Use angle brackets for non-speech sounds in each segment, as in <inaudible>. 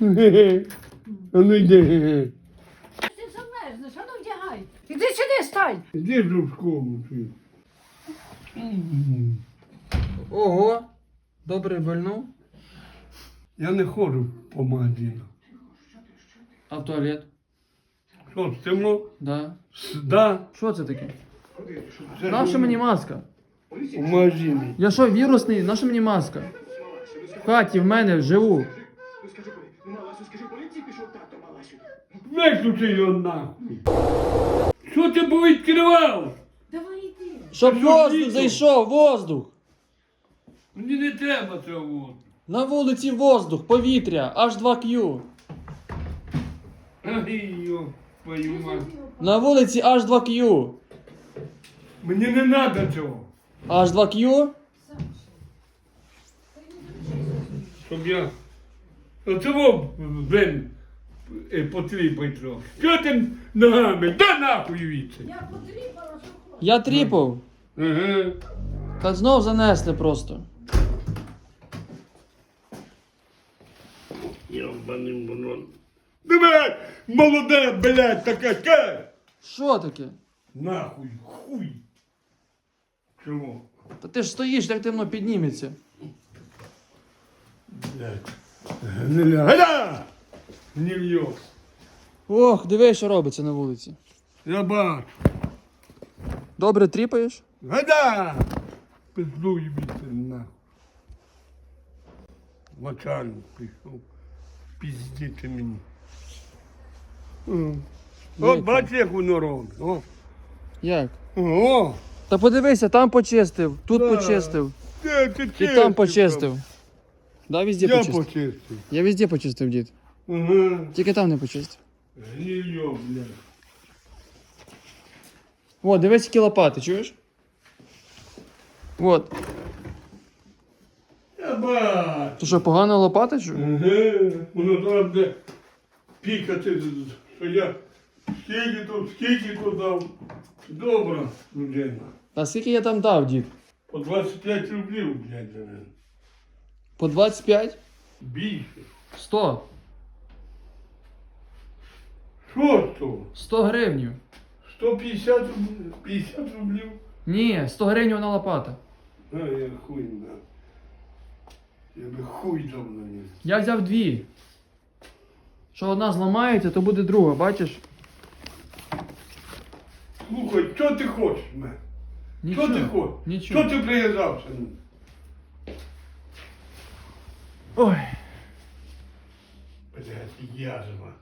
А ну йди. Ти замерзнеш, а ну вдягай. Іди сюди, стань. Іди в школу. ти. Ого! Добре больнув. Я не ходжу по магазину. А в туалет? Що, темно? Да. Да, Що це таке? Наша мені маска? в магазині. Я що, вірусний? Наша мені маска? В хаті в мене живу. Виключи його нахуй. Що ти був відкривав? Давай йди. Щоб Що, воздух зайшов, воздух! Мені не треба цього. На вулиці воздух, повітря, H2Q. Ай, йо, твою мать. На вулиці H2Q. Мені не треба цього. H2Q? Щоб я. Оцього, блин, потріпай трохи. Що ти ногами? Да нахуй віце. Я потрібала, що хочеш. Я тріпав. Ага. Та знов занесли просто. Йобаний воно. Давай, молоде, блядь, така ка. Що таке? Нахуй, хуй. Чого? Та ти ж стоїш, як темно підніметься. Блядь. Гниля. Гля! Гнильо. Ох, диви, що робиться на вулиці. Я бачу. Добре тріпаєш? Гада! Пизду їбіться нахуй. Начальник прийшов. Піздіти мені. Яке? бачиш, як воно робить. О. Як? О. Та подивися, там почистив, тут Да. почистив, Ти, ти, і чистив там почистив. Да, везде Я почистив. почистив. Я везде почистив, дід. Ага. Тільки там не почистив. Гнильо, блядь. О, дивись, які лопати, чуєш? От. Я бачу. То що, погана лопата, чу? Ага. Воно зараз буде пікати, що я скільки тут, скільки тут дав. Добра людина. А скільки я там дав, дід? По 25 рублів, блядь, за мене. По 25? Більше. 100. Що то? 100 гривнів. 150 рублів? 50 рублів? Ні, 100 гривень вона лопата. А, я хуй на. Я би хуй дав на нього. Я взяв дві. Що одна зламається, то буде друга, бачиш? Слухай, що ти хочеш, мен? Що ти хочеш? Нічого. Що ти прив'язався? Ой. Блядь, язва.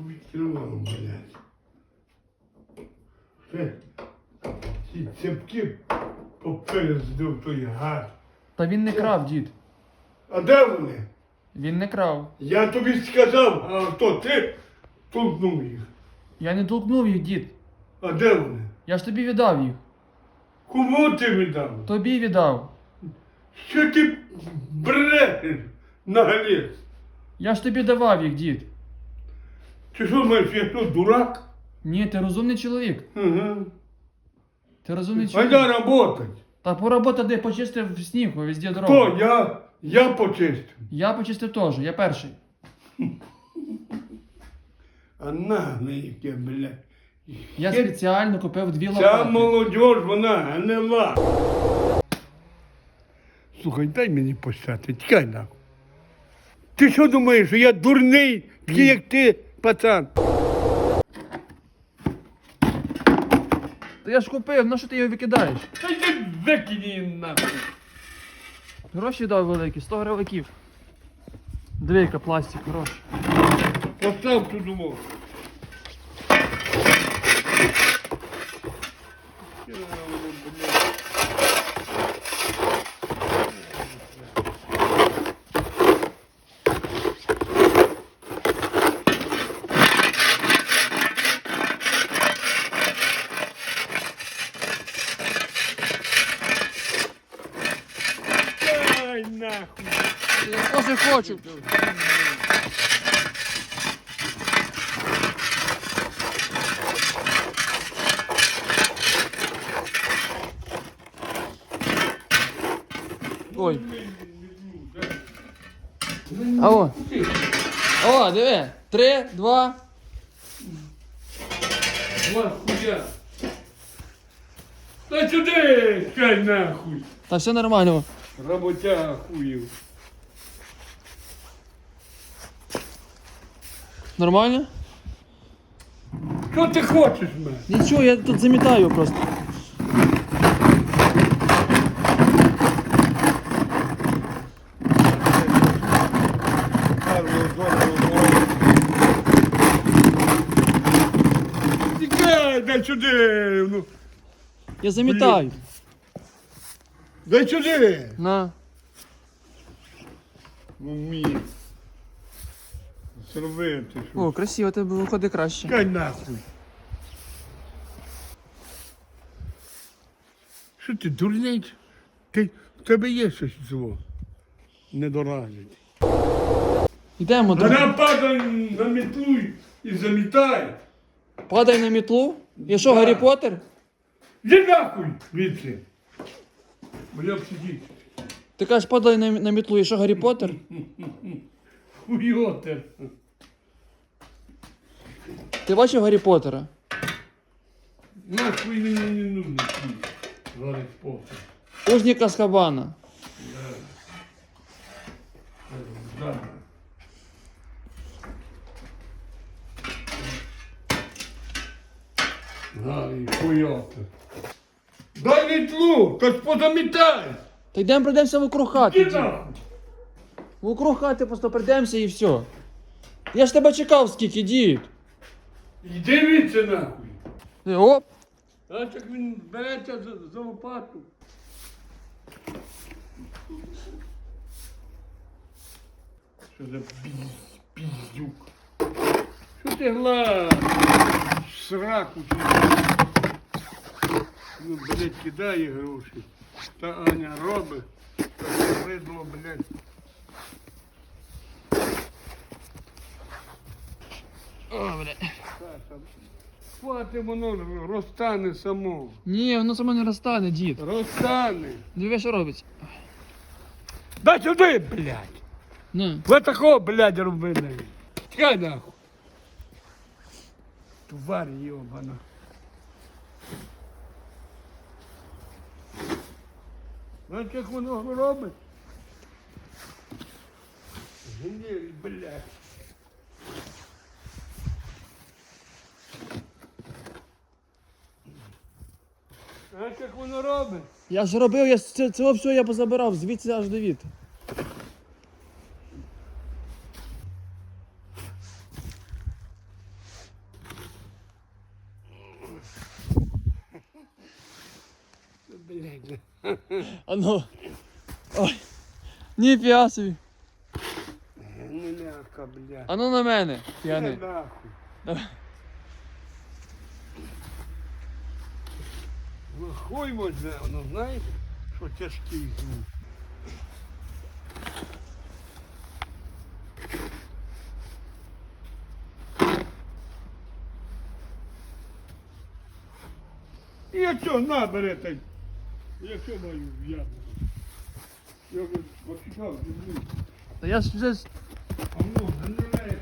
Відкривав, блядь. Все. Ці цепки поперездив той гад. Та він не крав, дід. А де вони? Він не крав. Я тобі сказав, а хто ти толкнув їх? Я не толкнув їх, дід. А де вони? Я ж тобі віддав їх. Кому ти віддав? Тобі віддав. Що ти брешеш наголець? Я ж тобі давав їх, дід. Чи що маєш, я що, дурак? Ні, ти розумний чоловік. Ага. Ти розумний чоловік. Айда работать. Та поработа де почистив сніг, везде дорогу. Я, я почистив. Я почистив теж, я перший. <laughs> А нагле яке, блядь. Я спеціально купив дві Ця лопати. молодь, вона гнила. Слухай, дай мені посяти, тікай нахуй. Ти що думаєш, що я дурний, такий як ти, пацан? Та я ж купив, на що ти його викидаєш? Та йди викинь її нахуй. Гроші дав великі, 100 гривиків. Двійка, пластик, гроші. Постав ту думок. Ай, нахуй. Я теж хочу. Ой, Алло. О, диви. Три, два. Два хуя. Та сюди, кай нахуй. Та все нормально. Работяга хуїв. Нормально? Що ти хочеш в мене? Нічого, я тут замітаю просто. Тікай, дай сюди. Ну, Я замітаю. дай сюди. На. Ну, мій. Що. О, красиво, тебе виходить краще. Кай нахуй. Що ти, дурний? Ти, в тебе є щось зло. Не доразить. Йдемо до. Вона падає на метлу і замітає. Падай на мітлу. Я що, Гаррі Поттер? <laughs> Іди нахуй звідси. Бо я сидіть. Ти кажеш, падай на, на мітлу, я що, Гаррі Поттер? Хуйотер. Ти бачив Гаррі Поттера? Нахуй мені не нужно. Гаррі Поттер. Узник Азкабана. Да. Гаррі хуйотер. Дай метлу, хоч позамітай. Та йдемо пройдемося вокруг хати. Іди дід. нахуй. Вокруг хати просто пройдемося і все. Я ж тебе чекав скільки, дід. Іди віце нахуй. Оп. А так він береться за, за лопату. Що за піз, піздюк? Що ти гла? Сраку чи? Ну, блядь, кидає гроші. Та Аня робить. Та видно, блядь. О, бля. Хвати воно розтане само. Ні, воно само не розтане, дід. Розтане. Диви, що робиться. Дай сюди, блядь. На. Ви такого, блядь, робили. Тікай нахуй. Тварь йобана. Знаєш, як воно робить? Гниль, блядь. Знаєш, як воно робить? Я ж робив, я це, цього все я позабирав, звідси аж до від. Блядь. Ану. Ой. Ніфіга собі. Не ляка, блядь. Ану на мене, Не п'яний. нахуй. Давай. Ну, хуй возьме, ну знаєш, що тяжкий звук. І я що, набере та й- Я що маю в яму? Я вже почекав, не Та я ж вже. з- А ну, не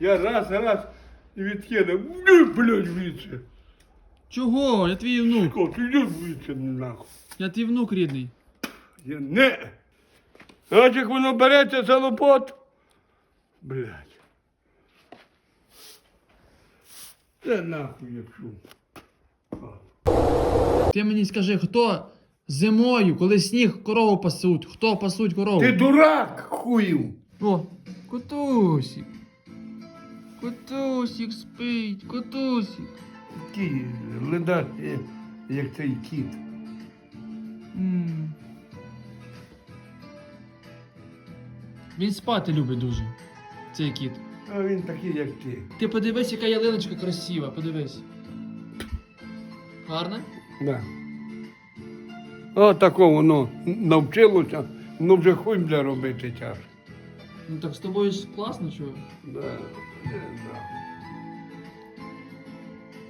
Я раз, раз і відкинув. Ну, блядь, віце. Чого? Я твій внук. Кот, іди віце нахуй. Я твій внук рідний. Я не. Ось як воно береться за лопот. Блядь. Це нахуй якщо. Ти мені скажи, хто зимою, коли сніг корову пасуть, хто пасуть корову? Ти дурак, хую. О, котусик. Котусик спить, котусик. Такий ледаш, як цей кіт. М. Він спати любить дуже. Цей кіт. А він такий, як ти. Ти подивись, яка ялиночка красива, подивись. Гарна? Да. О, тако воно навчилося Ну вже хуй бля робити тяжко. Ну так з тобою ж класно, чого? Да, да.